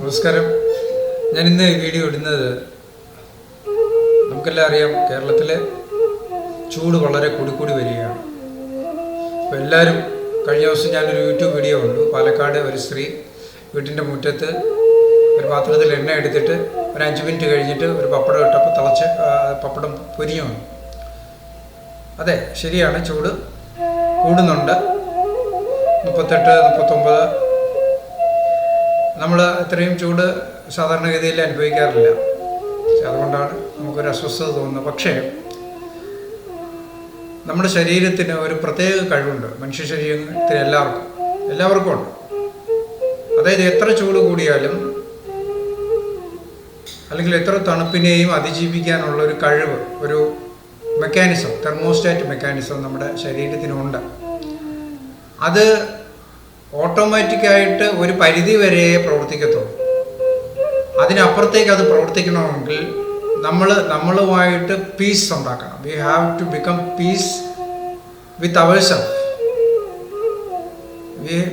നമസ്കാരം. ഞാൻ ഇന്ന് വീഡിയോ ഇടുന്നത് നമുക്കെല്ലാം അറിയാം കേരളത്തിലെ ചൂട് വളരെ കൂടിക്കൂടി വരികയാണ്. അപ്പോൾ എല്ലാവരും കഴിഞ്ഞ ദിവസം ഞാനൊരു യൂട്യൂബ് വീഡിയോ കണ്ടു. പാലക്കാട് ഒരു സ്ത്രീ വീട്ടിന്റെ മുറ്റത്ത് ഒരു പാത്രത്തിൽ എണ്ണ എടുത്തിട്ട് ഒരു അഞ്ച് മിനിറ്റ് കഴിഞ്ഞിട്ട് ഒരു പപ്പടം ഇട്ടപ്പോൾ തിളച്ച് പപ്പടം പൊരിഞ്ഞു വന്നു. അതെ ശരിയാണ് ചൂട് കൂടുന്നുണ്ട്. മുപ്പത്തെട്ട് മുപ്പത്തൊമ്പത് നമ്മൾ ഇത്രയും ചൂട് സാധാരണഗതിയിൽ അനുഭവിക്കാറില്ല. അതുകൊണ്ടാണ് നമുക്കൊരു അസ്വസ്ഥത തോന്നുന്നത്. പക്ഷേ നമ്മുടെ ശരീരത്തിന് ഒരു പ്രത്യേക കഴിവുണ്ട്. മനുഷ്യ ശരീരത്തിന് എല്ലാവർക്കും എല്ലാവർക്കും ഉണ്ട്. അതായത് എത്ര ചൂട് കൂടിയാലും അല്ലെങ്കിൽ എത്ര തണുപ്പിനെയും അതിജീവിക്കാനുള്ള ഒരു കഴിവ് ഒരു മെക്കാനിസം തെർമോസ്റ്റാറ്റ് മെക്കാനിസം നമ്മുടെ ശരീരത്തിനുണ്ട്. അത് ഓട്ടോമാറ്റിക്കായിട്ട് ഒരു പരിധി വരെ പ്രവർത്തിക്കത്തുള്ളൂ. അതിനപ്പുറത്തേക്ക് അത് പ്രവർത്തിക്കണമെങ്കിൽ നമ്മൾ നമ്മളുമായിട്ട് പീസ് ഉണ്ടാക്കണം. We have to become peace with our self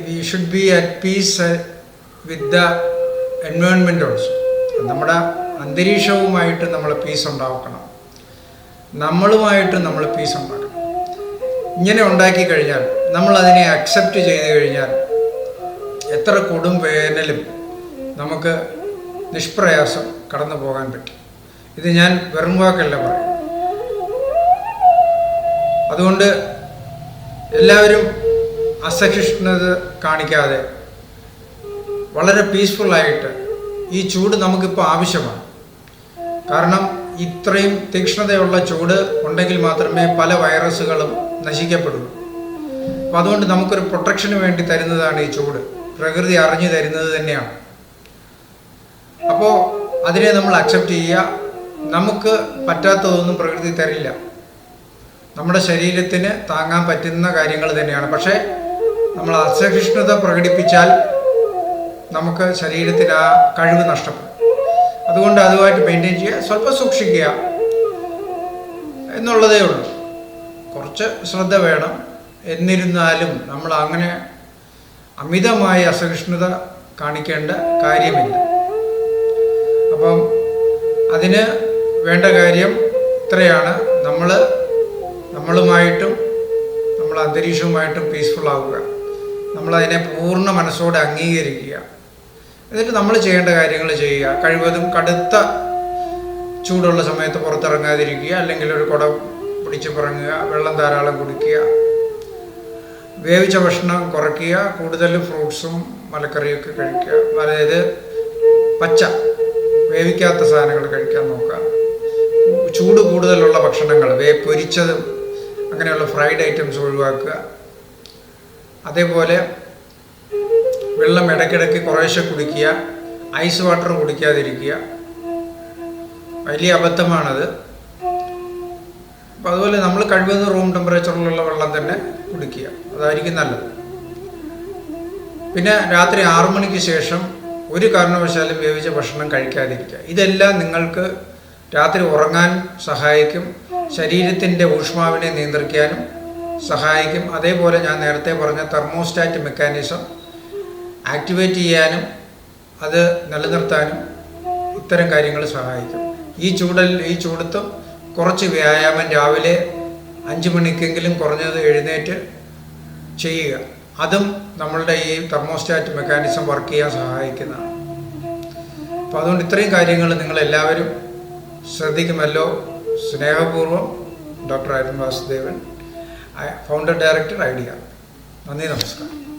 we should be at peace with the environment also നമ്മുടെ അന്തരീക്ഷവുമായിട്ട് നമ്മൾ പീസ് ഉണ്ടാക്കണം. നമ്മളുമായിട്ട് നമ്മൾ പീസ് ഉണ്ടാക്കണം. ഇങ്ങനെ ഉണ്ടാക്കി കഴിഞ്ഞാൽ നമ്മൾ അതിനെ അക്സെപ്റ്റ് ചെയ്ത് കഴിഞ്ഞാൽ എത്ര കൊടും വേനലും നമുക്ക് നിഷ്പ്രയാസം കടന്നു പോകാൻ പറ്റും. ഇത് ഞാൻ വെറും വാക്കല്ല പറയും. അതുകൊണ്ട് എല്ലാവരും അസഹിഷ്ണുത കാണിക്കാതെ വളരെ പീസ്ഫുള്ളായിട്ട് ഈ ചൂട് നമുക്കിപ്പോൾ ആവശ്യമാണ്. കാരണം ഇത്രയും തീക്ഷ്ണതയുള്ള ചൂട് ഉണ്ടെങ്കിൽ മാത്രമേ പല വൈറസുകളും നശിക്കപ്പെടുള്ളൂ. അപ്പം അതുകൊണ്ട് നമുക്കൊരു പ്രൊട്ടക്ഷന് വേണ്ടി തരുന്നതാണ് ഈ ചൂട്. പ്രകൃതി അറിഞ്ഞു തരുന്നത് തന്നെയാണ്. അപ്പോൾ അതിനെ നമ്മൾ അക്സെപ്റ്റ് ചെയ്യുക. നമുക്ക് പറ്റാത്തതൊന്നും പ്രകൃതി തരില്ല. നമ്മുടെ ശരീരത്തിന് താങ്ങാൻ പറ്റുന്ന കാര്യങ്ങൾ തന്നെയാണ്. പക്ഷേ നമ്മൾ അസഹിഷ്ണുത പ്രകടിപ്പിച്ചാൽ നമുക്ക് ശരീരത്തിന് ആ കഴിവ് നഷ്ടപ്പെടും. അതുകൊണ്ട് അതുമായിട്ട് മെയിന്റെയിൻ ചെയ്യുക. സ്വല്പം സൂക്ഷിക്കുക എന്നുള്ളതേ ഉള്ളൂ. കുറച്ച് ശ്രദ്ധ വേണം. എന്നിരുന്നാലും നമ്മൾ അങ്ങനെ അമിതമായ അസഹിഷ്ണുത കാണിക്കേണ്ട കാര്യമില്ല. അപ്പം അതിന് വേണ്ട കാര്യം ഇത്രയാണ്. നമ്മൾ നമ്മളുമായിട്ടും നമ്മൾ അന്തരീക്ഷവുമായിട്ടും പീസ്ഫുൾ ആവുക. നമ്മളതിനെ പൂർണ മനസ്സോടെ അംഗീകരിക്കുക. എന്നിട്ട് നമ്മൾ ചെയ്യേണ്ട കാര്യങ്ങൾ ചെയ്യുക. കഴിവതും കടുത്ത ചൂടുള്ള സമയത്ത് പുറത്തിറങ്ങാതിരിക്കുക. അല്ലെങ്കിൽ ഒരു കുട പിടിച്ച് പിറങ്ങുക വെള്ളം ധാരാളം കുടിക്കുക. വേവിച്ച ഭക്ഷണം കുറയ്ക്കുക കൂടുതൽ ഫ്രൂട്ട്സും മലക്കറിയൊക്കെ കഴിക്കുക. അതായത് പച്ച വേവിക്കാത്ത സാധനങ്ങൾ കഴിക്കാൻ നോക്കുക. ചൂട് കൂടുതലുള്ള ഭക്ഷണങ്ങൾ വേ പൊരിച്ചതും അങ്ങനെയുള്ള ഫ്രൈഡ് ഐറ്റംസ് ഒഴിവാക്കുക. അതേപോലെ വെള്ളം ഇടയ്ക്കിടയ്ക്ക് കുറേശ്ശെ കുടിക്കുക. ഐസ് വാട്ടർ കുടിക്കാതിരിക്കുക. വലിയ അബദ്ധമാണത്. അപ്പോൾ അതുപോലെ നമ്മൾ കഴിവുന്ന റൂം ടെമ്പറേച്ചറിലുള്ള വെള്ളം തന്നെ കുടിക്കുക. അതായിരിക്കും നല്ലത്. പിന്നെ രാത്രി ആറു മണിക്ക് ശേഷം ഒരു കാരണവശാലും വേവിച്ച ഭക്ഷണം കഴിക്കാതിരിക്കുക. ഇതെല്ലാം നിങ്ങൾക്ക് രാത്രി ഉറങ്ങാൻ സഹായിക്കും. ശരീരത്തിന്റെ ഊഷ്മാവിനെ നിയന്ത്രിക്കാനും സഹായിക്കും. അതേപോലെ ഞാൻ നേരത്തെ പറഞ്ഞ തെർമോസ്റ്റാറ്റ് മെക്കാനിസം ആക്ടിവേറ്റ് ചെയ്യാനും അത് നിലനിർത്താനും ഇത്തരം കാര്യങ്ങൾ സഹായിക്കും. ഈ ചൂടൽ ഈ ചൂടത്തും കുറച്ച് വ്യായാമം രാവിലെ അഞ്ച് മണിക്കെങ്കിലും കുറഞ്ഞത് എഴുന്നേറ്റ് ചെയ്യുക. അതും നമ്മളുടെ ഈ തെർമോസ്റ്റാറ്റ് മെക്കാനിസം വർക്ക് ചെയ്യാൻ സഹായിക്കുന്നതാണ്. അപ്പോൾ അതുകൊണ്ട് ഇത്രയും കാര്യങ്ങൾ നിങ്ങളെല്ലാവരും ശ്രദ്ധിക്കുമല്ലോ. സ്നേഹപൂർവം doctor Arun Vasudevan founder director IDEA. നന്ദി നമസ്കാരം.